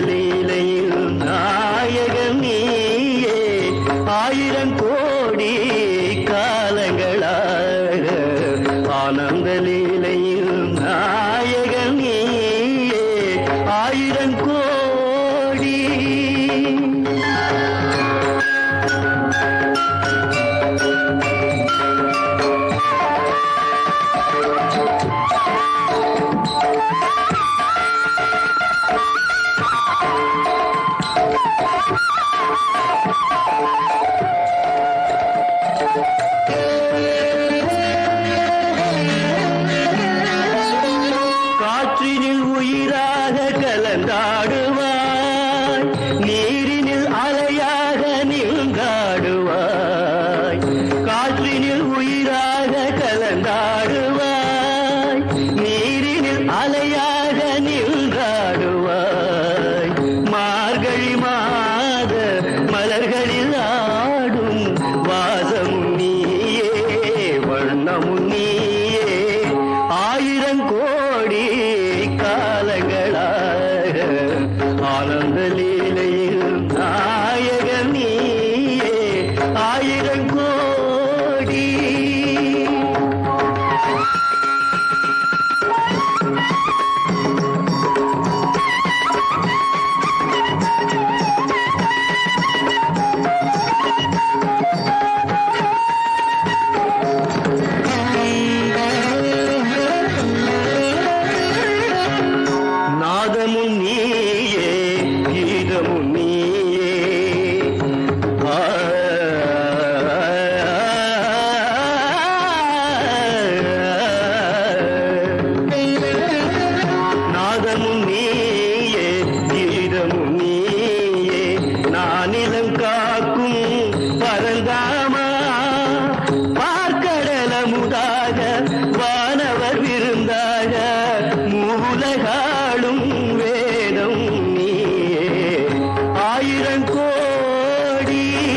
லீலையில் நாயகம் நீயே. ஆயிரம் கோடி காலங்களாக ஆனந்த லீலையில் நாயகம் நீயே. ஆயிரம் கோடி நீரினில் அலையாக நின்றாடுவாய் காற்றினில் உயிராக கலந்தாடுவாய். நீரினில் அலையாக நின்றாடுவாய் மார்கழி மாத மலர்களில் Yeah.